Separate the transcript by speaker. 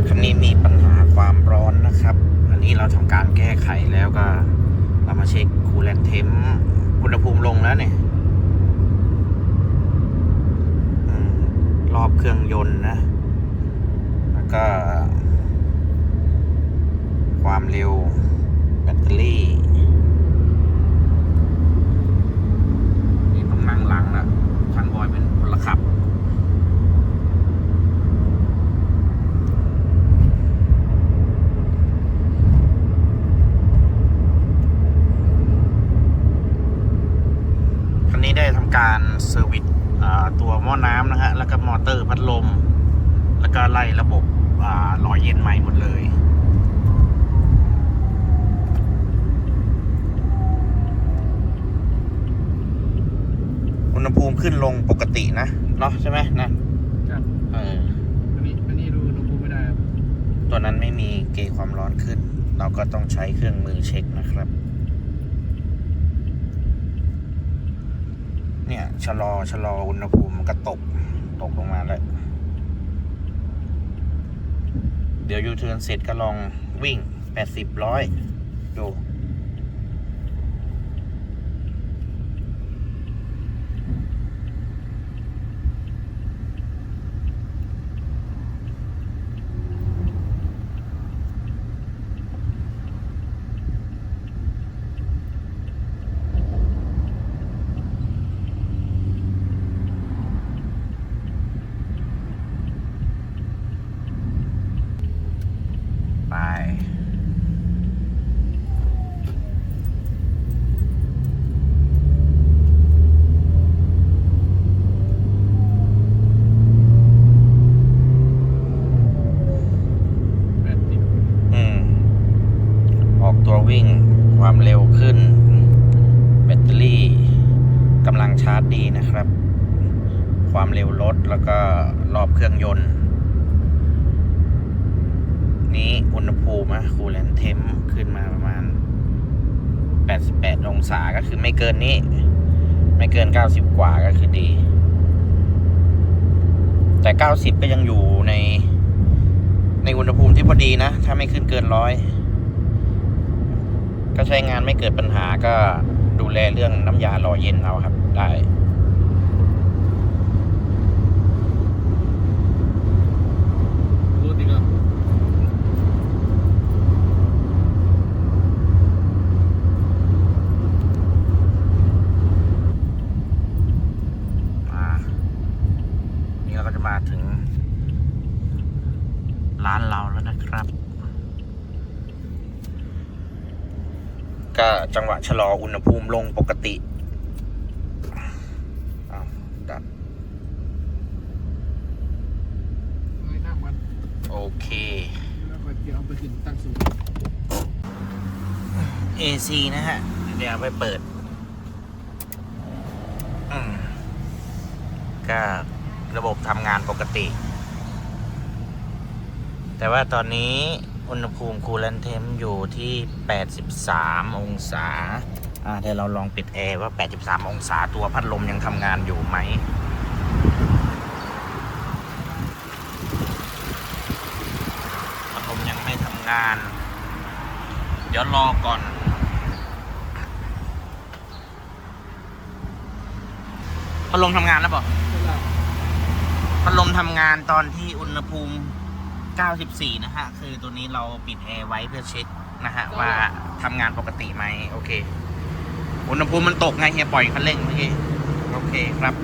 Speaker 1: ถคันนี้มีปัญหาความร้อนนะครับ อันนี้เราทำการแก้ไขแล้วก็ เรามาเช็คคูลแลนเทมอุณหภูมิลงแล้วเนี่ยรอบเครื่องยนต์นะ แล้วก็ ความเร็ว แบตเตอรี่ นี่ต้องนั่งหลังนะช่างบอยเป็นพลขับ คันนี้ ได้ทำการเซอร์วิสอ่าตัวหม้อน้ำนะฮะ แล้วก็มอเตอร์พัดลม แล้วก็ไล่ระบบอ่าหล่อเย็นใหม่หมดเลยอุณหภูมิขึ้นลงปกตินะเนาะใช่ไหมนะครับเออ
Speaker 2: อันนี้อันนี้ดูอุณหภูมิไม่ได้ครับ
Speaker 1: ตัวนั้นไม่มีเกจความร้อนขึ้น เราก็ต้องใช้เครื่องมือเช็คนะครับ เนี่ยชะลอชะลออุณหภูมิมันก็ตกตกลงมาแล้ว เดี๋ยวยูเทิร์นเสร็จก็ลองวิ่งแปดสิบร้อยดู ไป
Speaker 2: แปดสิบ
Speaker 1: อืม ออกตัววิ่งความเร็วขึ้น แบตเตอรี่กำลังชาร์จ ดีนะครับ ความเร็วลดแล้วก็รอบเครื่องยนต์ นี้อุณหภูมินะคูลแลนเทมขึ้นมาประมาณ 88 องศาก็คือไม่เกินนี้ ไม่เกิน 90 กว่าก็คือดี แต่ 90 ก็ยังอยู่ใน ในอุณหภูมิที่พอดีนะ ถ้าไม่ขึ้นเกินร้อยก็ใช้งานไม่เกิดปัญหาก็ ดูแลเรื่องน้ำยาหล่อเย็นเอาครับ ได้
Speaker 2: รู้ดีครับ
Speaker 1: อ่านี่เราก็จะมาถึงร้านเราแล้วนะครับ ก็จังหวะชะลออุณหภูมิลงปกติอ้าวดับ
Speaker 2: ไม่นั่งมัน
Speaker 1: โอเค
Speaker 2: แล้วก็เดี๋ยวเอาไปขึ้นตั้งสูง
Speaker 1: AC นะฮะ เดี๋ยวเอาไปเปิดอืมก็ระบบทำงานปกติ แต่ว่าตอนนี้ อุณหภูมิคูลเลนเทมอยู่ที่ 83 องศา อ่าเดี๋ยวเราลองปิดแอร์ว่า 83 องศาตัวพัดลมยังทำงานอยู่ไหม พัดลมยังไม่ทำงาน เดี๋ยวรอก่อนพัดลมทำงานแล้วเปล่า
Speaker 2: เวลา
Speaker 1: พัดลมทำงานตอนที่อุณหภูมิ 94 นะฮะ คือตัวนี้เราปิดแอร์ไว้เพื่อเช็คนะฮะ ว่าทำงานปกติไหมโอเค อุณหภูมิมันตกไงเฮียปล่อยคันเร่งเมื่อกี้ โอเคครับ